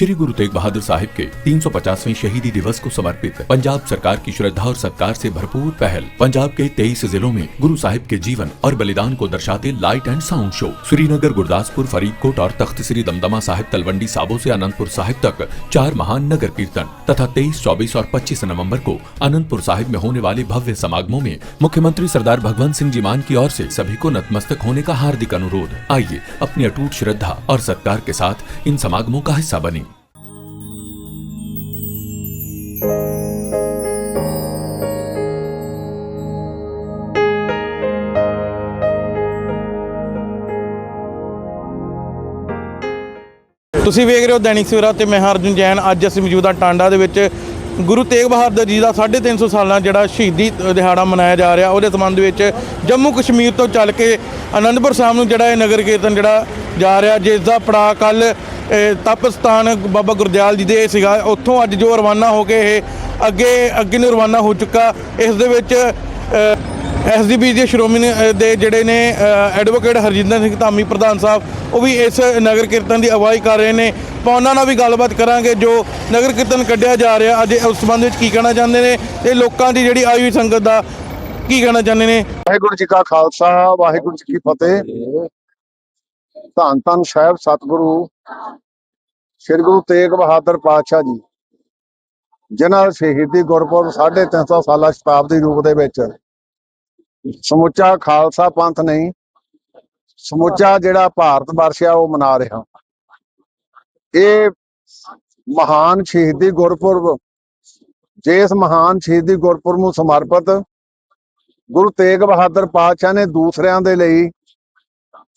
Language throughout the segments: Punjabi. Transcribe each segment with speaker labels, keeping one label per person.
Speaker 1: श्री गुरु तेग बहादुर साहिब के 350वें शहीदी दिवस को समर्पित पंजाब सरकार की श्रद्धा और सत्कार से भरपूर पहल। पंजाब के 23 जिलों में गुरु साहिब के जीवन और बलिदान को दर्शाते light and sound show Srinagar Gurdaspur Faridkot और तख्त श्री दमदमा साहिब तलवंडी साबो ऐसी अनंतपुर साहिब तक चार महान नगर कीर्तन तथा 23, 24 और पच्चीस नवंबर को अनंतपुर साहिब में होने वाले भव्य समागमों में मुख्यमंत्री सरदार भगवंत सिंह जी मान की ओर ऐसी सभी को नतमस्तक होने का हार्दिक अनुरोध। आइए अपनी अटूट श्रद्धा और सत्कार के साथ इन समागमों का हिस्सा बने।
Speaker 2: ਤੁਸੀਂ ਵੇਖ ਰਹੇ ਹੋ ਦੈਨਿਕ ਸਵੇਰਾ ਤੇ ਮੈਂ ਹਾਂ ਅਰਜੁਨ ਜੈਨ। ਅੱਜ ਅਸੀਂ ਮੌਜੂਦ ਹਾਂ ਟਾਂਡਾ ਦੇ ਵਿੱਚ। ਗੁਰੂ ਤੇਗ ਬਹਾਦਰ ਜੀ ਦਾ 350 ਸਾਲਾਂ ਜਿਹੜਾ ਸ਼ਹੀਦੀ ਦਿਹਾੜਾ ਮਨਾਇਆ ਜਾ ਰਿਹਾ, ਉਹਦੇ ਸੰਬੰਧ ਵਿੱਚ ਜੰਮੂ ਕਸ਼ਮੀਰ ਤੋਂ ਚੱਲ ਕੇ ਆਨੰਦਪੁਰ ਸਾਹਿਬ ਨੂੰ ਜਿਹੜਾ ਇਹ ਨਗਰ ਕੀਰਤਨ ਜਿਹੜਾ ਜਾ ਰਿਹਾ, ਜਿਸ ਦਾ ਪੜਾ ਕੱਲ ਤਪਸਤਾਨ ਬਾਬਾ ਗੁਰਦਿਆਲ ਜੀ ਦੇ ਸੀਗਾ। ਉੱਥੋਂ ਅੱਜ ਜੋ ਰਵਾਨਾ ਹੋ ਕੇ ਇਹ ਅੱਗੇ ਅੱਗੇ ਨੂੰ ਰਵਾਨਾ ਹੋ ਚੁੱਕਾ। ਇਸ ਦੇ ਵਿੱਚ ਐਸਡੀਬੀ ਦੇ ਸ਼੍ਰੋਮਣੀ ਦੇ ਜਿਹੜੇ ਨੇ ਐਡਵੋਕੇਟ ਹਰਜਿੰਦਰ ਸਿੰਘ ਧਾਮੀ ਪ੍ਰਧਾਨ ਸਾਹਿਬ, ਉਹ ਵੀ ਇਸ ਨਗਰ ਕੀਰਤਨ ਦੀ ਅਗਵਾਈ ਕਰ ਰਹੇ ਨੇ। ਆਪਾਂ ਉਹਨਾਂ ਨਾਲ ਵੀ ਗੱਲਬਾਤ ਕਰਾਂਗੇ ਜੋ ਨਗਰ ਕੀਰਤਨ ਕੱਢਿਆ ਜਾ ਰਿਹਾ। ਅੱਜ ਉਸ ਸੰਬੰਧ ਵਿੱਚ ਕੀ ਕਹਿਣਾ ਚਾਹੁੰਦੇ ਨੇ ਤੇ ਲੋਕਾਂ ਦੀ ਜਿਹੜੀ ਆਈ ਹੋਈ ਸੰਗਤ ਦਾ ਕੀ ਕਹਿਣਾ ਚਾਹੁੰਦੇ ਨੇ?
Speaker 3: ਵਾਹਿਗੁਰੂ ਜੀ ਕਾ ਖਾਲਸਾ, ਵਾਹਿਗੁਰੂ ਜੀ ਕੀ ਫਤਿਹ। ਧੰਨ ਧੰਨ ਸਾਹਿਬ, ਸਤਿਗੁਰੂ, ਸ੍ਰੀ ਗੁਰੂ ਤੇਗ ਬਹਾਦਰ ਪਾਤਸ਼ਾਹ ਜੀ, ਜਿਨ੍ਹਾਂ ਸ਼ਹੀਦੀ ਗੁਰਪੁਰਬ 350 ਸਾਲਾ ਸ਼ਤਾਬਦੀ ਰੂਪ ਦੇ ਵਿੱਚ ਸਮੁੱਚਾ ਖਾਲਸਾ ਪੰਥ ਨਹੀਂ, ਸਮੁੱਚਾ ਜਿਹੜਾ ਭਾਰਤ ਵਰਸ਼ ਆ, ਉਹ ਮਨਾ ਰਿਹਾ। ਇਹ ਮਹਾਨ ਸ਼ਹੀਦੀ ਗੁਰਪੁਰਬ, ਜਿਸ ਮਹਾਨ ਸ਼ਹੀਦੀ ਗੁਰਪੁਰਬ ਨੂੰ ਸਮਰਪਿਤ ਗੁਰੂ ਤੇਗ ਬਹਾਦਰ ਪਾਤਸ਼ਾਹ ਨੇ ਦੂਸਰਿਆਂ ਦੇ ਲਈ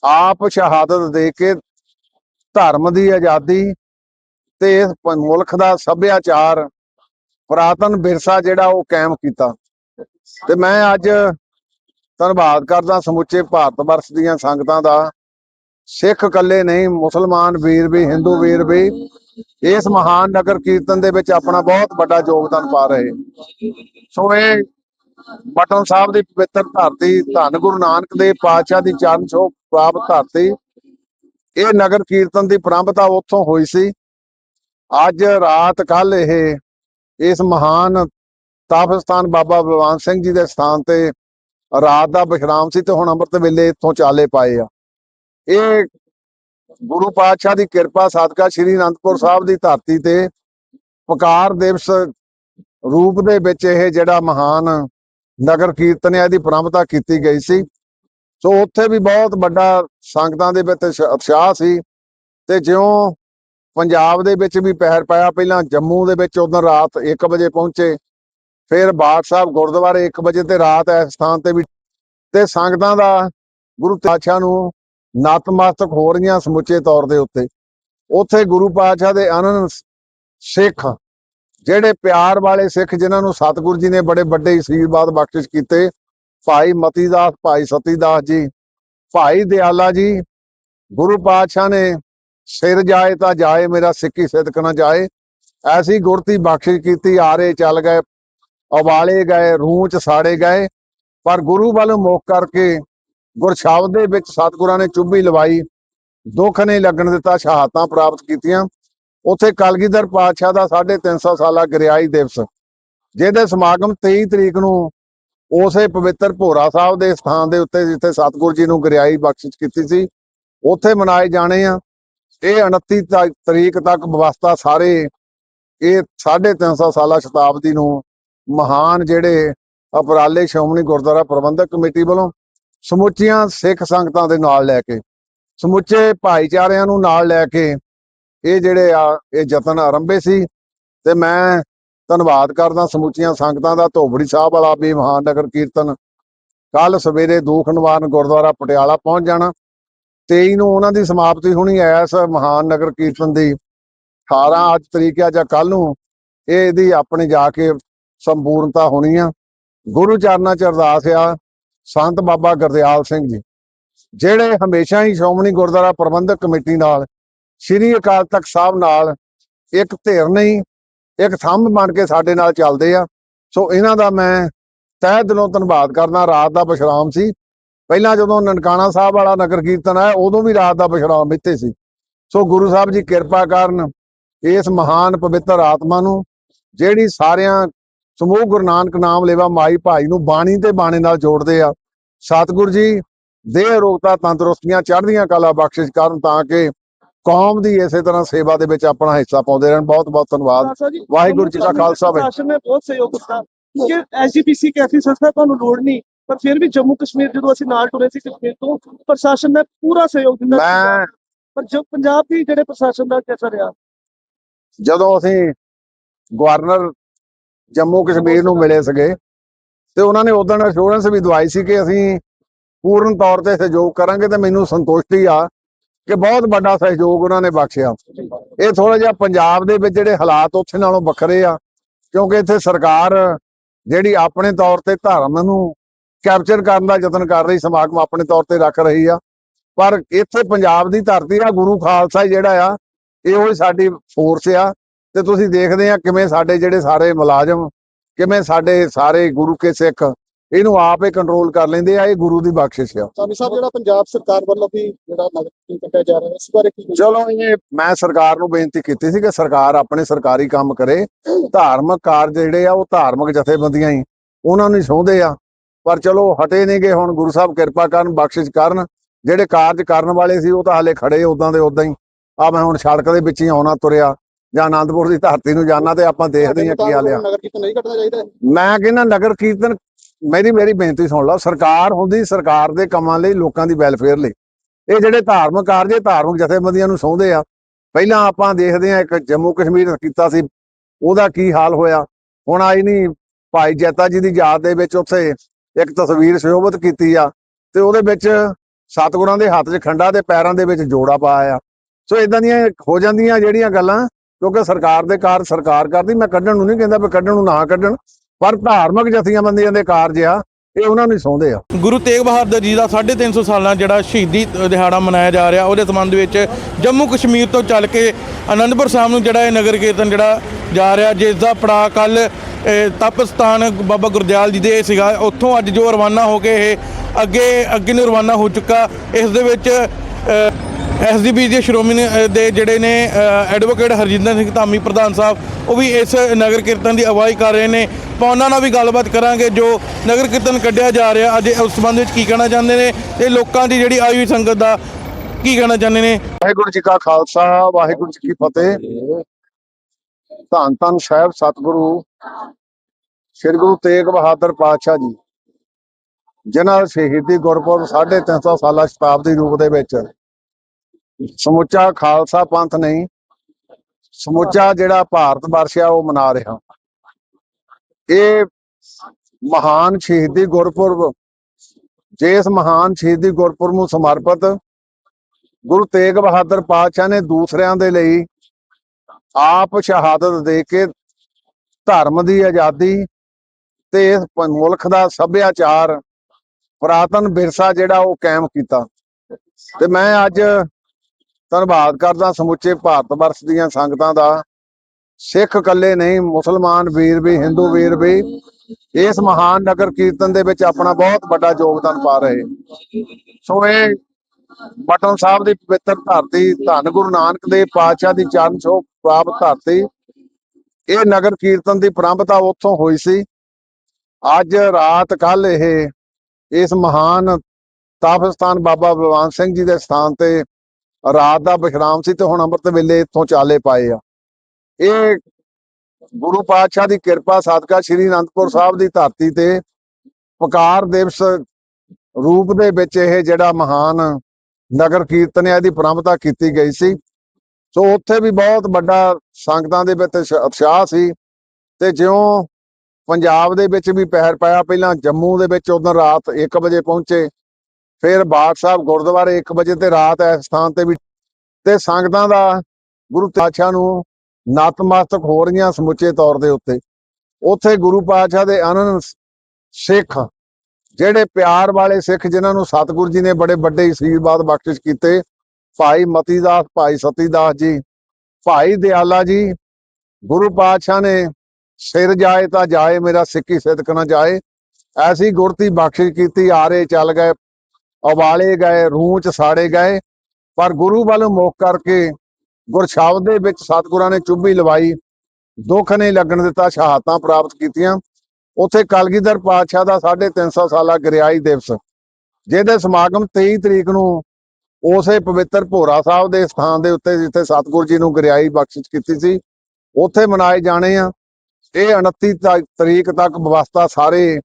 Speaker 3: ਆਪ ਸ਼ਹਾਦਤ ਦੇ ਕੇ ਧਰਮ ਦੀ ਆਜ਼ਾਦੀ ਤੇ ਇਸ ਮੁਲਕ ਦਾ ਸੱਭਿਆਚਾਰ, ਪੁਰਾਤਨ ਵਿਰਸਾ ਜਿਹੜਾ ਉਹ ਕਾਇਮ ਕੀਤਾ। ਤੇ ਮੈਂ ਅੱਜ ਧੰਨਵਾਦ ਕਰਦਾ ਸਮੁੱਚੇ ਭਾਰਤ ਵਰਸ਼ ਦੀਆਂ ਸੰਗਤਾਂ ਦਾ। ਸਿੱਖ ਇਕੱਲੇ ਨਹੀਂ, ਮੁਸਲਮਾਨ ਵੀਰ ਵੀ, ਹਿੰਦੂ ਵੀਰ ਵੀ, ਇਸ ਮਹਾਨ ਨਗਰ ਕੀਰਤਨ ਦੇ ਵਿੱਚ ਆਪਣਾ ਬਹੁਤ ਵੱਡਾ ਯੋਗਦਾਨ ਪਾ ਰਹੇ। ਸੋ ਇਹ ਪਟਨ ਸਾਹਿਬ ਦੀ ਪਵਿੱਤਰ ਧਰਤੀ, ਧੰਨ ਗੁਰੂ ਨਾਨਕ ਦੇਵ ਪਾਤਸ਼ਾਹ ਦੀ ਚਰਨ ਛੋਹ ਪ੍ਰਾਪਤ ਧਰਤੀ, ਇਹ ਨਗਰ ਕੀਰਤਨ ਦੀ ਪ੍ਰੰਭਤਾ ਉੱਥੋਂ ਹੋਈ ਸੀ। ਅੱਜ ਰਾਤ ਕੱਲ ਇਹ ਇਸ ਮਹਾਨ ਤਾਪਸਥਾਨ ਬਾਬਾ ਬਲਵੰਤ ਸਿੰਘ ਜੀ ਦੇ ਸਥਾਨ ਤੇ ਰਾਤ ਦਾ ਵਿਸ਼ਰਾਮ ਸੀ ਤੇ ਹੁਣ ਅੰਮ੍ਰਿਤ ਵੇਲੇ ਇੱਥੋਂ ਚਾਲੇ ਪਾਏ ਆ। ਇਹ ਗੁਰੂ ਪਾਤਸ਼ਾਹ ਦੀ ਕਿਰਪਾ, ਸਦਕਾ ਸ੍ਰੀ ਅਨੰਦਪੁਰ ਸਾਹਿਬ ਦੀ ਧਰਤੀ ਤੇ ਪੁਕਾਰ ਦਿਵਸ ਰੂਪ ਦੇ ਵਿੱਚ ਇਹ ਜਿਹੜਾ ਮਹਾਨ ਨਗਰ ਕੀਰਤਨ ਹੈ ਇਹਦੀ ਪ੍ਰਾਰੰਭਤਾ ਕੀਤੀ ਗਈ ਸੀ। ਸੋ ਉੱਥੇ ਵੀ ਬਹੁਤ ਵੱਡਾ ਸੰਗਤਾਂ ਦੇ ਵਿੱਚ ਉਤਸ਼ਾਹ ਸੀ ਤੇ ਜਿਉਂ ਪੰਜਾਬ ਦੇ ਵਿੱਚ ਵੀ ਪਹਿਰ ਪਾਇਆ, ਪਹਿਲਾਂ ਜੰਮੂ ਦੇ ਵਿੱਚ, ਉਦੋਂ ਰਾਤ 1 ਵਜੇ ਪਹੁੰਚੇ। ਫਿਰ ਬਾਠ ਸਾਹਿਬ ਗੁਰਦੁਆਰੇ 1 ਵਜੇ ਤੇ ਰਾਤ ਇਸ ਸਥਾਨ ਤੇ ਵੀ ਤੇ ਸੰਗਤਾਂ ਦਾ ਗੁਰੂ ਪਾਤਸ਼ਾਹ ਨੂੰ ਨਤਮਸਤਕ ਹੋ ਰਹੀਆਂ ਸਮੁੱਚੇ ਤੌਰ ਦੇ ਉੱਤੇ। ਉੱਥੇ ਗੁਰੂ ਪਾਤਸ਼ਾਹ ਦੇ ਅਨੰਨ ਸਿੱਖ, ਜਿਹੜੇ ਪਿਆਰ ਵਾਲੇ ਸਿੱਖ ਜਿਨ੍ਹਾਂ ਨੂੰ ਸਤਿਗੁਰੂ ਜੀ ਨੇ ਬੜੇ ਵੱਡੇ ਅਸ਼ੀਰਵਾਦ ਬਖਸ਼ਿਸ਼ ਕੀਤੇ, ਭਾਈ ਮਤੀ ਦਾਸ ਭਾਈ ਸਤੀ ਦਾਸ ਜੀ, ਭਾਈ ਦਿਆਲਾ ਜੀ, ਗੁਰੂ ਪਾਤਸ਼ਾਹ ਨੇ ਸਿਰ ਜਾਏ ਤਾਂ ਜਾਏ, ਮੇਰਾ ਸਿੱਖੀ ਸਿਦਕ ਨਾ ਜਾਏ, ਐਸੀ ਗੁਰਤੀ ਬਖਸ਼ਿਸ਼ ਕੀਤੀ, ਆਰੇ ਚੱਲ ਗਏ ਉਬਾਲੇ ਗਏ, ਰੂਹ ਚ ਸਾੜੇ ਗਏ। ਪਰ ਗੁਰੂ ਵੱਲ ਮੁਖ ਕਰਕੇ ਗੁਰਸ਼ਬਦ ਦੇ ਵਿੱਚ ਸਤਿਗੁਰਾਂ ਨੇ ਚੁੱਭੀ ਲਵਾਈ। ਦੁੱਖ ਨਹੀਂ ਲੱਗਣ ਦਿੱਤਾ, ਸ਼ਹਾਦਤਾਂ ਪ੍ਰਾਪਤ ਕੀਤੀਆਂ। ਉੱਥੇ ਕਲਗੀਧਰ ਪਾਤਸ਼ਾਹ ਦਾ 350 ਸਾਲਾ ਗਰਿਆਈ ਦਿਵਸ। ਜਿਹਦੇ ਸਮਾਗਮ 23 ਤਰੀਕ ਨੂੰ ਉਸੇ ਪਵਿੱਤਰ ਭੋਰਾ ਸਾਹਿਬ ਦੇ ਸਥਾਨ ਦੇ ਉੱਤੇ ਜਿੱਥੇ ਸਤਿਗੁਰ ਜੀ ਨੂੰ ਗਰਿਆਈ ਬਖਸ਼ਿਸ਼ ਕੀਤੀ ਸੀ, ਉੱਥੇ ਮਨਾਏ ਜਾਣੇ ਆ। ਇਹ 29 ਤਾ- ਤਰੀਕ ਤੱਕ ਵਿਵਸਥਾ ਸਾਰੇ ਇਹ 350 ਸਾਲਾ ਸ਼ਤਾਬਦੀ ਨੂੰ ਮਹਾਨ ਜਿਹੜੇ ਉਪਰਾਲੇ ਸ਼੍ਰੋਮਣੀ ਗੁਰਦੁਆਰਾ ਪ੍ਰਬੰਧਕ ਕਮੇਟੀ ਵੱਲੋਂ ਸਮੁੱਚੀਆਂ ਸਿੱਖ ਸੰਗਤਾਂ ਦੇ ਨਾਲ ਲੈ ਕੇ, ਸਮੁੱਚੇ ਭਾਈਚਾਰਿਆਂ ਨੂੰ ਨਾਲ ਲੈ ਕੇ ਇਹ ਜਿਹੜੇ ਆ, ਇਹ ਯਤਨ ਆਰੰਭੇ ਸੀ ਤੇ ਮੈਂ ਧੰਨਵਾਦ ਕਰਦਾ ਸਮੁੱਚੀਆਂ ਸੰਗਤਾਂ ਦਾ, ਧੋਬੜੀ ਸਾਹਿਬ ਵਾਲਾ ਵੀ ਮਹਾਨ ਨਗਰ ਕੀਰਤਨ। ਕੱਲ ਸਵੇਰੇ ਦੂਖ ਨਿਵਾਰਨ ਗੁਰਦੁਆਰਾ ਪਟਿਆਲਾ ਪਹੁੰਚ ਜਾਣਾ। 23 ਨੂੰ ਉਹਨਾਂ ਦੀ ਸਮਾਪਤੀ ਹੋਣੀ ਹੈ ਇਸ ਮਹਾਨ ਨਗਰ ਕੀਰਤਨ ਦੀ। 18 ਅੱਜ ਤਰੀਕ ਆ ਜਾਂ ਕੱਲ ਨੂੰ ਇਹ ਇਹਦੀ ਆਪਣੇ ਜਾ ਕੇ ਸੰਪੂਰਨਤਾ ਹੋਣੀ ਆ। ਗੁਰੂ ਚਰਨਾਂ ਚ ਅਰਦਾਸ ਆ, ਸੰਤ ਬਾਬਾ ਗੁਰਦਿਆਲ ਸਿੰਘ ਜੀ, ਜਿਹੜੇ ਹਮੇਸ਼ਾ ਹੀ ਸ਼੍ਰੋਮਣੀ ਗੁਰਦੁਆਰਾ ਪ੍ਰਬੰਧਕ ਕਮੇਟੀ ਨਾਲ, ਸ਼੍ਰੀ ਅਕਾਲ ਤਖਤ ਸਾਹਿਬ ਨਾਲ ਇੱਕ ਧਿਰ ਨਹੀਂ, ਇੱਕ ਥੰਮ ਬਣ ਕੇ ਸਾਡੇ ਨਾਲ ਚੱਲਦੇ ਆ। ਸੋ ਇਹਨਾਂ ਦਾ ਮੈਂ ਤਹਿ ਦਿਲੋਂ ਧੰਨਵਾਦ ਕਰਦਾ, ਰਾਤ ਦਾ ਵਿਸ਼ਰਾਮ ਸੀ। ਪਹਿਲਾਂ ਜਦੋਂ ਨਨਕਾਣਾ ਸਾਹਿਬ ਵਾਲਾ ਨਗਰ ਕੀਰਤਨ ਆਇਆ, ਉਦੋਂ ਵੀ ਰਾਤ ਦਾ ਵਿਸ਼ਰਾਮ ਇੱਥੇ ਸੀ। ਸੋ ਗੁਰੂ ਸਾਹਿਬ ਜੀ ਕਿਰਪਾ ਕਰਨ ਇਸ ਮਹਾਨ ਪਵਿੱਤਰ ਆਤਮਾ ਨੂੰ, ਜਿਹੜੀ ਸਾਰਿਆਂ ਸਮੂਹ ਗੁਰੂ ਨਾਨਕ ਨਾਮ ਲੈਵਾ ਮਾਈ ਭਾਈ ਨੂੰ ਬਾਣੀ ਤੇ ਬਾਣੇ ਨਾਲ ਜੋੜਦੇ ਆ। ਸਤਿਗੁਰੂ ਜੀ ਦੇਹ ਰੋਗਤਾ ਤੰਦਰੁਸਤੀਆਂ ਚੜ੍ਹਦੀਆਂ ਕਲਾ ਬਖਸ਼ਿਸ਼ ਕਰਨ ਤਾਂ ਕਿ ਕੌਮ ਦੀ ਇਸੇ ਤਰ੍ਹਾਂ ਸੇਵਾ ਦੇ ਵਿੱਚ ਆਪਣਾ ਹਿੱਸਾ ਪਾਉਂਦੇ ਰਹਿਣ। ਬਹੁਤ ਬਹੁਤ ਧੰਨਵਾਦ। ਵਾਹਿਗੁਰੂ ਜੀ ਕਾ ਖਾਲਸਾ ਵਾਹਿਗੁਰੂ
Speaker 4: ਨੇ ਬਹੁਤ ਸਹਿਯੋਗ ਕੀਤਾ ਕਿ ਐਸਜੀਪੀਸੀ ਐਸੀ ਸੰਸਥਾ ਤੁਹਾਨੂੰ ਲੋੜ ਨਹੀਂ ਪਰ ਫਿਰ ਵੀ ਜੰਮੂ ਕਸ਼ਮੀਰ ਜਦੋਂ ਅਸੀਂ ਨਾਲ ਟੁਰੇ ਸੀ ਕਸ਼ਮੀਰ ਤੋਂ ਪ੍ਰਸ਼ਾਸਨ ਨੇ ਪੂਰਾ ਸਹਿਯੋਗ ਦਿੱਤਾ।
Speaker 3: ਮੈਂ
Speaker 4: ਪਰ ਜੋ ਪੰਜਾਬ ਦੀ ਜਿਹੜੇ ਪ੍ਰਸ਼ਾਸਨ ਦਾ ਕਿਸਾ ਰਿਹਾ।
Speaker 3: ਜਦੋਂ ਅਸੀਂ ਗਵਰਨਰ ਜੰਮੂ ਕਸ਼ਮੀਰ ਨੂੰ ਮਿਲੇ ਸੀਗੇ। ਤੇ ਉਹਨਾਂ ਨੇ ਉਦੋਂ ਅਸ਼ੋਰੈਂਸ ਵੀ ਦਵਾਈ ਸੀ ਕਿ ਅਸੀਂ ਪੂਰਨ ਤੌਰ ਤੇ ਸਹਿਯੋਗ ਕਰਾਂਗੇ ਤੇ ਮੈਨੂੰ ਸੰਤੁਸ਼ਟੀ ਆ ਕਿ ਬਹੁਤ ਵੱਡਾ ਸਹਿਯੋਗ ਉਹਨਾਂ ਨੇ ਬਖਸ਼ਿਆ। ਇਹ ਥੋੜਾ ਜਿਹਾ ਪੰਜਾਬ ਦੇ ਵਿੱਚ ਜਿਹੜੇ ਹਾਲਾਤ ਉੱਥੇ ਨਾਲੋਂ ਵੱਖਰੇ ਆ, ਕਿਉਂਕਿ ਇੱਥੇ ਸਰਕਾਰ ਜਿਹੜੀ ਆਪਣੇ ਤੌਰ ਤੇ ਧਰਮ ਨੂੰ ਕੈਪਚਰ ਕਰਨ ਦਾ ਯਤਨ ਕਰ ਰਹੀ, ਸਮਾਗਮ ਆਪਣੇ ਤੌਰ ਤੇ ਰੱਖ ਰਹੀ ਆ। ਪਰ ਇੱਥੇ ਪੰਜਾਬ ਦੀ ਧਰਤੀ ਆ, ਗੁਰੂ ਖਾਲਸਾ ਜਿਹੜਾ ਆ, ਇਹੋ ਹੀ ਸਾਡੀ ਫੋਰਸ ਆ। ਤੇ ਤੁਸੀਂ ਦੇਖਦੇ ਆ ਕਿਵੇਂ ਸਾਡੇ ਜਿਹੜੇ ਸਾਰੇ ਮੁਲਾਜ਼ਮ ਕਿਵੇਂ ਸਾਡੇ ਸਾਰੇ ਗੁਰੂ ਕੇ ਸਿੱਖ ਇਹਨੂੰ ਆਪ ਹੀ ਕੰਟਰੋਲ ਕਰ ਲੈਂਦੇ ਆ ਇਹ ਗੁਰੂ ਦੀ ਬਖਸ਼ਿਸ਼ ਆ।
Speaker 4: ਸਾਮੀ ਸਾਹਿਬ ਜਿਹੜਾ ਪੰਜਾਬ ਸਰਕਾਰ ਵੱਲੋਂ ਵੀ ਜਿਹੜਾ ਨਗਰ ਕੱਟਿਆ ਜਾ ਰਿਹਾ ਇਸ ਬਾਰੇ ਕੀ
Speaker 3: ਚਲੋ ਇਹ ਮੈਂ ਸਰਕਾਰ ਨੂੰ ਬੇਨਤੀ ਕੀਤੀ ਸੀ ਕਿ ਸਰਕਾਰ ਆਪਣੇ ਸਰਕਾਰੀ ਕੰਮ ਕਰੇ। ਧਾਰਮਿਕ ਕਾਰਜ ਜਿਹੜੇ ਆ ਉਹ ਧਾਰਮਿਕ ਜਥੇਬੰਦੀਆਂ ਹੀ ਉਹਨਾਂ ਨੂੰ ਸੌਂਦੇ ਆ। ਪਰ ਚਲੋ ਹਟੇ ਨਹੀਂਗੇ ਹੁਣ ਗੁਰੂ ਸਾਹਿਬ ਕਿਰਪਾ ਕਰਨ ਬਖਸ਼ਿਸ਼ ਕਰਨ। ਜਿਹੜੇ ਕਾਰਜ ਕਰਨ ਵਾਲੇ ਸੀ ਉਹ ਤਾਂ ਹਾਲੇ ਖੜੇ ਉਦਾਂ ਦੇ ਉਦਾਂ ਹੀ। ਆ ਮੈਂ ਹੁਣ ਸੜਕ ਦੇ ਵਿੱਚ ਹੀ ਆਉਣਾ ਤੁਰਿਆ। ਜਾਂ ਆਨੰਦਪੁਰ ਦੀ ਧਰਤੀ ਨੂੰ ਜਾਣਾ ਤੇ ਆਪਾਂ ਦੇਖਦੇ ਹਾਂ ਕੀ ਹਾਲ ਆ।
Speaker 4: ਨਗਰ ਕੀਰਤਨ ਨਹੀਂ ਕੱਟਣਾ ਚਾਹੀਦਾ
Speaker 3: ਮੈਂ ਕਹਿੰਦਾ ਨਗਰ ਕੀਰਤਨ ਮੇਰੀ ਮੇਰੀ ਬੇਨਤੀ ਸੁਣ ਲਓ ਸਰਕਾਰ ਹੁੰਦੀ ਸਰਕਾਰ ਦੇ ਕੰਮਾਂ ਲਈ ਲੋਕਾਂ ਦੀ ਵੈਲਫੇਅਰ ਲਈ। ਇਹ ਜਿਹੜੇ ਧਾਰਮਿਕ ਕਾਰਜ ਧਾਰਮਿਕ ਜਥੇਬੰਦੀਆਂ ਨੂੰ ਸੌਂਦੇ ਆ। ਪਹਿਲਾਂ ਆਪਾਂ ਦੇਖਦੇ ਆ ਇੱਕ ਜੰਮੂ ਕਸ਼ਮੀਰ ਕੀਤਾ ਸੀ ਉਹਦਾ ਕੀ ਹਾਲ ਹੋਇਆ? ਹੁਣ ਆਈ ਨਹੀਂ ਭਾਈ ਜੈਤਾ ਜੀ ਦੀ ਯਾਦ ਦੇ ਵਿੱਚ ਉੱਥੇ ਇੱਕ ਤਸਵੀਰ ਸ਼ੋਭਤ ਕੀਤੀ ਆ ਤੇ ਉਹਦੇ ਵਿੱਚ ਸਤਿਗੁਰਾਂ ਦੇ ਹੱਥ 'ਚ ਖੰਡਾ ਤੇ ਪੈਰਾਂ ਦੇ ਵਿੱਚ ਜੋੜਾ ਪਾਇਆ ਆ। ਸੋ ਇਦਾਂ ਦੀਆਂ ਹੋ ਜਾਂਦੀਆਂ ਜਿਹੜੀਆਂ ਗੱਲਾਂ ਕਿਉਂਕਿ ਸਰਕਾਰ ਦੇ ਕਾਰਜ ਸਰਕਾਰ ਕਰਦੀ, ਮੈਂ ਕੱਢਣ ਨੂੰ ਨਹੀਂ ਕਹਿੰਦਾ ਵੀ ਕੱਢਣ ਨੂੰ ਨਾ ਕੱਢਣ, ਪਰ ਧਾਰਮਿਕ ਜਥੇਬੰਦੀਆਂ ਦੇ ਕਾਰਜ ਆ ਇਹ ਉਹਨਾਂ ਨੂੰ ਸੌਂਦੇ ਆ।
Speaker 2: ਗੁਰੂ ਤੇਗ ਬਹਾਦਰ ਜੀ ਦਾ 350 ਸਾਲਾਂ ਜਿਹੜਾ ਸ਼ਹੀਦੀ ਦਿਹਾੜਾ ਮਨਾਇਆ ਜਾ ਰਿਹਾ, ਉਹਦੇ ਸੰਬੰਧ ਵਿੱਚ ਜੰਮੂ ਕਸ਼ਮੀਰ ਤੋਂ ਚੱਲ ਕੇ ਆਨੰਦਪੁਰ ਸਾਹਿਬ ਨੂੰ ਜਿਹੜਾ ਇਹ ਨਗਰ ਕੀਰਤਨ ਜਿਹੜਾ ਜਾ ਰਿਹਾ, ਜਿਸ ਦਾ ਪੜਾ ਕੱਲ ਤਪਸਤਾਨ ਬਾਬਾ ਗੁਰਦਿਆਲ ਜੀ ਦੇ ਸੀਗਾ, ਉੱਥੋਂ ਅੱਜ ਜੋ ਰਵਾਨਾ ਹੋ ਕੇ ਇਹ ਅੱਗੇ ਅੱਗੇ ਨੂੰ ਰਵਾਨਾ ਹੋ ਚੁੱਕਾ, ਇਸ ਦੇ ਵਿੱਚ ਐਸਡੀਬੀ ਦੇ ਸ਼੍ਰੋਮਣੀ ਦੇ ਜਿਹੜੇ ਨੇ ਐਡਵੋਕੇਟ ਹਰਜਿੰਦਰ ਸਿੰਘ ਧਾਮੀ ਪ੍ਰਧਾਨ ਸਾਹਿਬ, ਉਹ ਵੀ ਇਸ ਨਗਰ ਕੀਰਤਨ ਦੀ ਅਗਵਾਈ ਕਰ ਰਹੇ ਨੇ। ਆਪਾਂ ਉਹਨਾਂ ਨਾਲ ਵੀ ਗੱਲਬਾਤ ਕਰਾਂਗੇ ਜੋ ਨਗਰ ਕੀਰਤਨ ਕੱਢਿਆ ਜਾ ਰਿਹਾ। ਅੱਜ ਉਸ ਸੰਬੰਧ ਵਿੱਚ ਕੀ ਕਹਿਣਾ ਚਾਹੁੰਦੇ ਨੇ ਤੇ ਲੋਕਾਂ ਦੀ ਜਿਹੜੀ ਆਈ ਹੋਈ ਸੰਗਤ ਦਾ ਕੀ ਕਹਿਣਾ ਚਾਹੁੰਦੇ ਨੇ?
Speaker 3: ਵਾਹਿਗੁਰੂ ਜੀ ਕਾ ਖਾਲਸਾ, ਵਾਹਿਗੁਰੂ ਜੀ ਕੀ ਫਤਿਹ। ਧੰਨ ਧੰਨ ਸਾਹਿਬ, ਸਤਿਗੁਰੂ, ਸ੍ਰੀ ਗੁਰੂ ਤੇਗ ਬਹਾਦਰ ਪਾਤਸ਼ਾਹ ਜੀ, ਜਿਨ੍ਹਾਂ ਸ਼ਹੀਦੀ ਗੁਰਪੁਰਬ 350 ਸਾਲਾ ਸ਼ਤਾਬਦੀ ਰੂਪ ਦੇ ਵਿੱਚ ਸਮੁੱਚਾ ਖਾਲਸਾ ਪੰਥ ਨਹੀਂ, ਸਮੁੱਚਾ ਜਿਹੜਾ ਭਾਰਤ ਵਰਸ਼ ਆ, ਉਹ ਮਨਾ ਰਿਹਾ। ਇਹ ਮਹਾਨ ਸ਼ਹੀਦੀ ਗੁਰਪੁਰਬ, ਜਿਸ ਮਹਾਨ ਸ਼ਹੀਦੀ ਗੁਰਪੁਰਬ ਨੂੰ ਸਮਰਪਿਤ ਗੁਰੂ ਤੇਗ ਬਹਾਦਰ ਪਾਤਸ਼ਾਹ ਨੇ ਦੂਸਰਿਆਂ ਦੇ ਲਈ ਆਪ ਸ਼ਹਾਦਤ ਦੇ ਕੇ ਧਰਮ ਦੀ ਆਜ਼ਾਦੀ ਤੇ ਇਸ ਮੁਲਕ ਦਾ ਸੱਭਿਆਚਾਰ, ਪੁਰਾਤਨ ਵਿਰਸਾ ਜਿਹੜਾ ਉਹ ਕਾਇਮ ਕੀਤਾ। ਤੇ ਮੈਂ ਅੱਜ ਧੰਨਵਾਦ ਕਰਦਾ ਸਮੁੱਚੇ ਭਾਰਤ ਵਰਸ਼ ਦੀਆਂ ਸੰਗਤਾਂ ਦਾ। ਸਿੱਖ ਇਕੱਲੇ ਨਹੀਂ, ਮੁਸਲਮਾਨ ਵੀਰ ਵੀ, ਹਿੰਦੂ ਵੀਰ ਵੀ, ਇਸ ਮਹਾਨ ਨਗਰ ਕੀਰਤਨ ਦੇ ਵਿੱਚ ਆਪਣਾ ਬਹੁਤ ਵੱਡਾ ਯੋਗਦਾਨ ਪਾ ਰਹੇ। ਸੋ ਇਹ ਪਟਨ ਸਾਹਿਬ ਦੀ ਪਵਿੱਤਰ ਧਰਤੀ, ਧੰਨ ਗੁਰੂ ਨਾਨਕ ਦੇਵ ਪਾਤਸ਼ਾਹ ਦੀ ਚਰਨ ਛੋਹ ਪ੍ਰਾਪਤ ਧਰਤੀ, ਇਹ ਨਗਰ ਕੀਰਤਨ ਦੀ ਪ੍ਰੰਭਤਾ ਉੱਥੋਂ ਹੋਈ ਸੀ। ਅੱਜ ਰਾਤ ਕੱਲ ਇਹ ਇਸ ਮਹਾਨ ਤਾਪਸਥਾਨ ਬਾਬਾ ਬਲਵੰਤ ਸਿੰਘ ਜੀ ਦੇ ਸਥਾਨ ਤੇ ਰਾਤ ਦਾ ਵਿਸ਼ਰਾਮ ਸੀ ਤੇ ਹੁਣ ਅੰਮ੍ਰਿਤ ਵੇਲੇ ਇੱਥੋਂ ਚਾਲੇ ਪਾਏ ਆ। ਇਹ ਗੁਰੂ ਪਾਤਸ਼ਾਹ ਦੀ ਕਿਰਪਾ, ਸਦਕਾ ਸ੍ਰੀ ਅਨੰਦਪੁਰ ਸਾਹਿਬ ਦੀ ਧਰਤੀ ਤੇ ਪੁਕਾਰ ਦਿਵਸ ਰੂਪ ਦੇ ਵਿੱਚ ਇਹ ਜਿਹੜਾ ਮਹਾਨ ਨਗਰ ਕੀਰਤਨ ਹੈ ਇਹਦੀ ਪ੍ਰੰਭਤਾ ਕੀਤੀ ਗਈ ਸੀ। ਸੋ ਉੱਥੇ ਵੀ ਬਹੁਤ ਵੱਡਾ ਸੰਗਤਾਂ ਦੇ ਵਿੱਚ ਉਤਸ਼ਾਹ ਸੀ ਤੇ ਜਿਉਂ ਪੰਜਾਬ ਦੇ ਵਿੱਚ ਵੀ ਪਹਿਰ ਪਾਇਆ, ਪਹਿਲਾਂ ਜੰਮੂ ਦੇ ਵਿੱਚ, ਉਦੋਂ ਰਾਤ 1 ਵਜੇ ਪਹੁੰਚੇ। ਫਿਰ ਬਾਠ ਸਾਹਿਬ ਗੁਰਦੁਆਰੇ 1 ਵਜੇ ਤੇ ਰਾਤ ਇਸ ਸਥਾਨ ਤੇ ਵੀ ਤੇ ਸੰਗਤਾਂ ਦਾ ਗੁਰੂ ਪਾਤਸ਼ਾਹ ਨੂੰ ਨਤਮਸਤਕ ਹੋ ਰਹੀਆਂ ਸਮੁੱਚੇ ਤੌਰ ਦੇ ਉੱਤੇ। ਉੱਥੇ ਗੁਰੂ ਪਾਤਸ਼ਾਹ ਦੇ ਅਨੰਨ ਸਿੱਖ, ਜਿਹੜੇ ਪਿਆਰ ਵਾਲੇ ਸਿੱਖ ਜਿਨ੍ਹਾਂ ਨੂੰ ਸਤਿਗੁਰੂ ਜੀ ਨੇ ਬੜੇ ਵੱਡੇ ਅਸ਼ੀਰਵਾਦ ਬਖਸ਼ਿਸ਼ ਕੀਤੇ, ਭਾਈ ਮਤੀਦਾਸ, ਭਾਈ ਸਤੀਦਾਸ ਜੀ, ਭਾਈ ਦਿਆਲਾ ਜੀ, ਗੁਰੂ ਪਾਤਸ਼ਾਹ ਨੇ ਸਿਰ ਜਾਏ ਤਾਂ ਜਾਏ, ਮੇਰਾ ਸਿੱਖੀ ਸਿਦਕ ਨਾ ਜਾਏ, ਐਸੀ ਗੁਰਤੀ ਬਖਸ਼ਿਸ਼ ਕੀਤੀ, ਆਰੇ ਚੱਲ ਗਏ ਉਬਾਲੇ ਗਏ, ਰੂਹ ਚ ਸਾੜੇ ਗਏ। ਪਰ ਗੁਰੂ ਵੱਲ ਮੁਖ ਕਰਕੇ ਗੁਰਸ਼ਬਦ ਦੇ ਵਿੱਚ ਸਤਿਗੁਰਾਂ ਨੇ ਚੁੱਭੀ ਲਵਾਈ। ਦੁੱਖ ਨਹੀਂ ਲੱਗਣ ਦਿੱਤਾ, ਸ਼ਹਾਦਤਾਂ ਪ੍ਰਾਪਤ ਕੀਤੀਆਂ। ਉੱਥੇ ਕਲਗੀਧਰ ਪਾਤਸ਼ਾਹ ਦਾ 350 ਸਾਲਾ ਗਰਿਆਈ ਦਿਵਸ। ਜਿਹਦੇ ਸਮਾਗਮ 23 ਤਰੀਕ ਨੂੰ ਉਸੇ ਪਵਿੱਤਰ ਭੋਰਾ ਸਾਹਿਬ ਦੇ ਸਥਾਨ ਦੇ ਉੱਤੇ ਜਿੱਥੇ ਸਤਿਗੁਰੂ ਜੀ ਨੂੰ ਗਰਿਆਈ ਬਖਸ਼ਿਸ਼ ਕੀਤੀ ਸੀ, ਉੱਥੇ ਮਨਾਏ ਜਾਣੇ ਆ। ਇਹ 29 ਤਾ- ਤਰੀਕ ਤੱਕ ਵਿਵਸਥਾ ਸਾਰੇ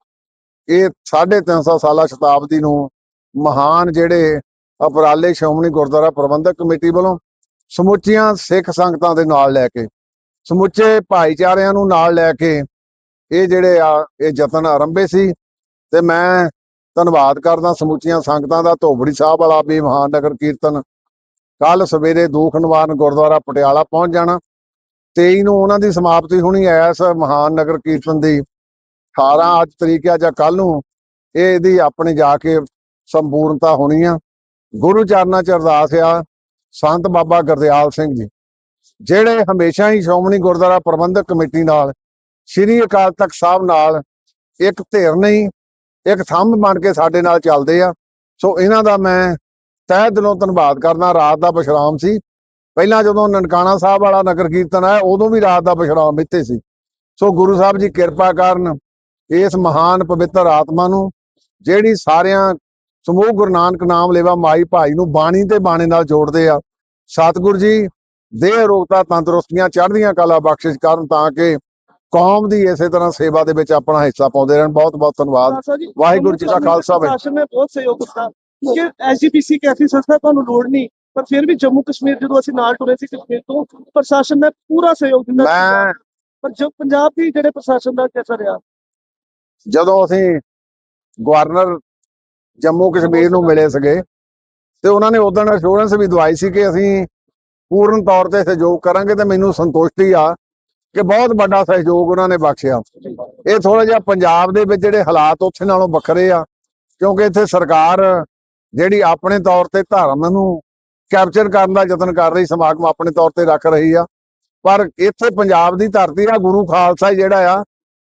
Speaker 3: ਇਹ 350 ਸਾਲਾ ਸ਼ਤਾਬਦੀ ਨੂੰ ਮਹਾਨ ਜਿਹੜੇ ਉਪਰਾਲੇ ਸ਼੍ਰੋਮਣੀ ਗੁਰਦੁਆਰਾ ਪ੍ਰਬੰਧਕ ਕਮੇਟੀ ਵੱਲੋਂ ਸਮੁੱਚੀਆਂ ਸਿੱਖ ਸੰਗਤਾਂ ਦੇ ਨਾਲ ਲੈ ਕੇ, ਸਮੁੱਚੇ ਭਾਈਚਾਰਿਆਂ ਨੂੰ ਨਾਲ ਲੈ ਕੇ ਇਹ ਜਿਹੜੇ ਆ, ਇਹ ਯਤਨ ਆਰੰਭੇ ਸੀ ਤੇ ਮੈਂ ਧੰਨਵਾਦ ਕਰਦਾ ਸਮੁੱਚੀਆਂ ਸੰਗਤਾਂ ਦਾ, ਧੋਬੜੀ ਸਾਹਿਬ ਵਾਲਾ ਵੀ ਮਹਾਨ ਨਗਰ ਕੀਰਤਨ। ਕੱਲ ਸਵੇਰੇ ਦੂਖ ਨਿਵਾਰਨ ਗੁਰਦੁਆਰਾ ਪਟਿਆਲਾ ਪਹੁੰਚ ਜਾਣਾ। 23 ਨੂੰ ਉਹਨਾਂ ਦੀ ਸਮਾਪਤੀ ਹੋਣੀ ਐ ਇਸ ਮਹਾਨ ਨਗਰ ਕੀਰਤਨ ਦੀ। 18 ਅੱਜ ਤਰੀਕ ਆ ਜਾਂ ਕੱਲ ਨੂੰ ਇਹ ਇਹਦੀ ਆਪਣੇ ਜਾ ਕੇ ਸੰਪੂਰਨਤਾ ਹੋਣੀ ਆ। ਗੁਰੂ ਚਰਨਾਂ ਚ ਅਰਦਾਸ ਆ, ਸੰਤ ਬਾਬਾ ਗੁਰਦਿਆਲ ਸਿੰਘ ਜੀ, ਜਿਹੜੇ ਹਮੇਸ਼ਾ ਹੀ ਸ਼੍ਰੋਮਣੀ ਗੁਰਦੁਆਰਾ ਪ੍ਰਬੰਧਕ ਕਮੇਟੀ ਨਾਲ, ਸ੍ਰੀ ਅਕਾਲ ਤਖਤ ਸਾਹਿਬ ਨਾਲ ਇੱਕ ਧਿਰ ਨਹੀਂ, ਇੱਕ ਥੰਮ ਬਣ ਕੇ ਸਾਡੇ ਨਾਲ ਚੱਲਦੇ ਆ। ਸੋ ਇਹਨਾਂ ਦਾ ਮੈਂ ਤਹਿ ਦਿਲੋਂ ਧੰਨਵਾਦ ਕਰਦਾ। ਰਾਤ ਦਾ ਵਿਸ਼ਰਾਮ ਸੀ। ਪਹਿਲਾਂ ਜਦੋਂ ਨਨਕਾਣਾ ਸਾਹਿਬ ਵਾਲਾ ਨਗਰ ਕੀਰਤਨ ਆਇਆ, ਉਦੋਂ ਵੀ ਰਾਤ ਦਾ ਵਿਸ਼ਰਾਮ ਇੱਥੇ ਸੀ। ਸੋ ਗੁਰੂ ਸਾਹਿਬ ਜੀ ਕਿਰਪਾ ਕਰਨ ਇਸ ਮਹਾਨ ਪਵਿੱਤਰ ਆਤਮਾ ਨੂੰ, ਜਿਹੜੀ ਸਾਰਿਆਂ ਸਮੂਹ ਗੁਰੂ ਨਾਨਕ ਨਾਮ ਲੇਵਾ ਮਾਈ ਭਾਈ ਨੂੰ ਬਾਣੀ ਤੇ ਬਾਣੇ ਨਾਲ ਜੋੜਦੇ ਆ। ਸਤਿਗੁਰੂ ਜੀ ਦੇਹ ਰੋਗਤਾ ਤੰਦਰੁਸਤੀਆਂ ਚੜ੍ਹਦੀਆਂ ਕਲਾ ਬਖਸ਼ਿਸ਼ ਕਰਨ ਤਾਂ ਕਿ ਕੌਮ ਦੀ ਇਸੇ ਤਰ੍ਹਾਂ ਸੇਵਾ ਦੇ ਵਿੱਚ ਆਪਣਾ ਹਿੱਸਾ ਪਾਉਂਦੇ ਰਹਿਣ। ਬਹੁਤ ਬਹੁਤ ਧੰਨਵਾਦ। ਵਾਹਿਗੁਰੂ ਜੀ ਕਾ ਖਾਲਸਾ ਵਾਹਿਗੁਰੂ।
Speaker 4: ਨੇ ਬਹੁਤ ਸਹਿਯੋਗ ਕੀਤਾ ਕਿ ਐਸਜੀਪੀਸੀ ਕੈਸੀ ਸੰਸਥਾ ਤੁਹਾਨੂੰ ਲੋੜ ਨਹੀਂ ਪਰ ਫਿਰ ਵੀ ਜੰਮੂ ਕਸ਼ਮੀਰ ਜਦੋਂ ਅਸੀਂ ਨਾਲ ਟੁਰੇ ਸੀ ਕਸ਼ਮੀਰ ਤੋਂ ਪ੍ਰਸ਼ਾਸਨ ਨੇ ਪੂਰਾ ਸਹਿਯੋਗ ਦਿੱਤਾ
Speaker 3: ਮੈਂ
Speaker 4: ਪਰ ਜੋ ਪੰਜਾਬ ਦੀ ਜਿਹੜੇ ਪ੍ਰਸ਼ਾਸਨ ਦਾ ਕਿਹਦਾ ਰਿਹਾ।
Speaker 3: ਜਦੋਂ ਅਸੀਂ ਗਵਰਨਰ ਜੰਮੂ ਕਸ਼ਮੀਰ ਨੂੰ ਮਿਲੇ ਸੀਗੇ। ਤੇ ਉਹਨਾਂ ਨੇ ਉਦੋਂ ਅਸ਼ੋਰੈਂਸ ਵੀ ਦਵਾਈ ਸੀ ਕਿ ਅਸੀਂ ਪੂਰਨ ਤੌਰ ਤੇ ਸਹਿਯੋਗ ਕਰਾਂਗੇ ਤੇ ਮੈਨੂੰ ਸੰਤੁਸ਼ਟੀ ਆ ਕਿ ਬਹੁਤ ਵੱਡਾ ਸਹਿਯੋਗ ਉਹਨਾਂ ਨੇ ਬਖਸ਼ਿਆ। ਇਹ ਥੋੜਾ ਜਿਹਾ ਪੰਜਾਬ ਦੇ ਵਿੱਚ ਜਿਹੜੇ ਹਾਲਾਤ ਉੱਥੇ ਨਾਲੋਂ ਵੱਖਰੇ ਆ, ਕਿਉਂਕਿ ਇੱਥੇ ਸਰਕਾਰ ਜਿਹੜੀ ਆਪਣੇ ਤੌਰ ਤੇ ਧਰਮ ਨੂੰ ਕੈਪਚਰ ਕਰਨ ਦਾ ਯਤਨ ਕਰ ਰਹੀ, ਸਮਾਗਮ ਆਪਣੇ ਤੌਰ ਤੇ ਰੱਖ ਰਹੀ ਆ। ਪਰ ਇੱਥੇ ਪੰਜਾਬ ਦੀ ਧਰਤੀ ਆ, ਗੁਰੂ ਖਾਲਸਾ ਜਿਹੜਾ ਆ,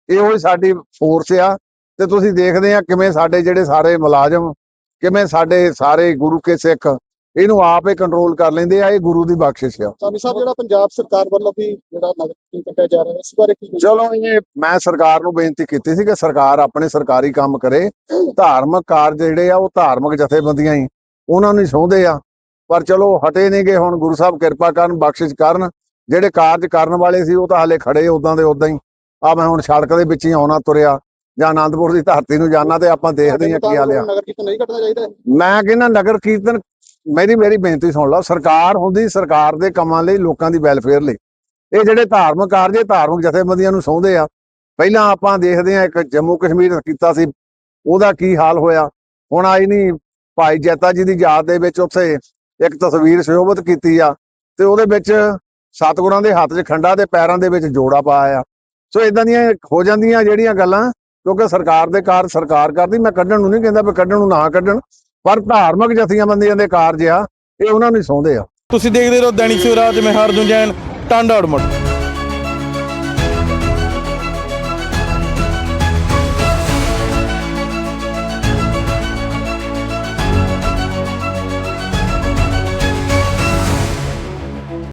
Speaker 3: ਇਹੋ ਹੀ ਸਾਡੀ ਫੋਰਸ ਆ। ਤੇ ਤੁਸੀਂ ਦੇਖਦੇ ਆ ਕਿਵੇਂ ਸਾਡੇ ਜਿਹੜੇ ਸਾਰੇ ਮੁਲਾਜ਼ਮ ਕਿਵੇਂ ਸਾਡੇ ਸਾਰੇ ਗੁਰੂ ਕੇ ਸਿੱਖ ਇਹਨੂੰ ਆਪ ਹੀ ਕੰਟਰੋਲ ਕਰ ਲੈਂਦੇ ਆ ਇਹ ਗੁਰੂ ਦੀ ਬਖਸ਼ਿਸ਼ ਆ।
Speaker 4: ਸਾਮੀ ਸਾਹਿਬ ਜਿਹੜਾ ਪੰਜਾਬ ਸਰਕਾਰ ਵੱਲੋਂ ਵੀ ਜਿਹੜਾ ਨਗਰ ਕੱਟਿਆ ਜਾ ਰਿਹਾ ਇਸ ਬਾਰੇ ਕੀ
Speaker 3: ਚਲੋ ਇਹ ਮੈਂ ਸਰਕਾਰ ਨੂੰ ਬੇਨਤੀ ਕੀਤੀ ਸੀ ਕਿ ਸਰਕਾਰ ਆਪਣੇ ਸਰਕਾਰੀ ਕੰਮ ਕਰੇ। ਧਾਰਮਿਕ ਕਾਰਜ ਜਿਹੜੇ ਆ ਉਹ ਧਾਰਮਿਕ ਜਥੇਬੰਦੀਆਂ ਹੀ ਉਹਨਾਂ ਨੂੰ ਸੌਂਦੇ ਆ। ਪਰ ਚਲੋ ਹਟੇ ਨਹੀਂਗੇ ਹੁਣ ਗੁਰੂ ਸਾਹਿਬ ਕਿਰਪਾ ਕਰਨ ਬਖਸ਼ਿਸ਼ ਕਰਨ। ਜਿਹੜੇ ਕਾਰਜ ਕਰਨ ਵਾਲੇ ਸੀ ਉਹ ਤਾਂ ਹਾਲੇ ਖੜੇ ਉਦਾਂ ਦੇ ਉਦਾਂ ਹੀ। ਆ ਮੈਂ ਹੁਣ ਸੜਕ ਦੇ ਵਿੱਚ ਹੀ ਆਉਣਾ ਤੁਰਿਆ। ਜਾਂ ਆਨੰਦਪੁਰ ਦੀ ਧਰਤੀ ਨੂੰ ਜਾਣਾ ਤੇ ਆਪਾਂ ਦੇਖਦੇ ਹਾਂ ਕੀ ਹਾਲ ਆ।
Speaker 4: ਨਗਰ ਕੀਰਤਨ ਨਹੀਂ ਕੱਟਣਾ ਚਾਹੀਦਾ।
Speaker 3: ਮੈਂ ਕਹਿੰਦਾ ਨਗਰ ਕੀਰਤਨ ਮੇਰੀ ਮੇਰੀ ਬੇਨਤੀ ਸੁਣ ਲਓ ਸਰਕਾਰ ਹੁੰਦੀ ਸਰਕਾਰ ਦੇ ਕੰਮਾਂ ਲਈ ਲੋਕਾਂ ਦੀ ਵੈਲਫੇਅਰ ਲਈ। ਇਹ ਜਿਹੜੇ ਧਾਰਮਿਕ ਕਾਰਜ ਧਾਰਮਿਕ ਜਥੇਬੰਦੀਆਂ ਨੂੰ ਸੌਂਦੇ ਆ। ਪਹਿਲਾਂ ਆਪਾਂ ਦੇਖਦੇ ਆ ਇੱਕ ਜੰਮੂ ਕਸ਼ਮੀਰ ਕੀਤਾ ਸੀ ਉਹਦਾ ਕੀ ਹਾਲ ਹੋਇਆ? ਹੁਣ ਆਈ ਨਹੀਂ ਭਾਈ ਜੈਤਾ ਜੀ ਦੀ ਯਾਦ ਦੇ ਵਿੱਚ ਉੱਥੇ ਇੱਕ ਤਸਵੀਰ ਸ਼ੋਭਤ ਕੀਤੀ ਆ ਤੇ ਉਹਦੇ ਵਿੱਚ ਸਤਿਗੁਰਾਂ ਦੇ ਹੱਥ 'ਚ ਖੰਡਾ ਤੇ ਪੈਰਾਂ ਦੇ ਵਿੱਚ ਜੋੜਾ ਪਾਇਆ ਸੋ ਇਦਾਂ ਦੀਆਂ ਹੋ ਜਾਂਦੀਆਂ ਜਿਹੜੀਆਂ ਗੱਲਾਂ ਕਿਉਂਕਿ ਸਰਕਾਰ ਦੇ ਕਾਰਜ ਸਰਕਾਰ ਕਰਦੀ, ਮੈਂ ਕੱਢਣ ਨੂੰ ਨਹੀਂ ਕਹਿੰਦਾ ਵੀ ਕੱਢਣ ਨੂੰ ਨਾ ਕੱਢਣ, ਪਰ ਧਾਰਮਿਕ ਜਥੇਬੰਦੀਆਂ ਦੇ ਕਾਰਜ ਆ ਇਹ ਉਹਨਾਂ ਨੂੰ ਸੌਂਦੇ ਆ।
Speaker 2: ਤੁਸੀਂ ਦੇਖਦੇ ਰਹੋ ਦੈਨਿਕ ਸਵੇਰਾ ਤੇ ਮੈਂ ਹਰਜੁਨ ਜੈਨ, ਟਾਂਡਾ ਅਡਮਟ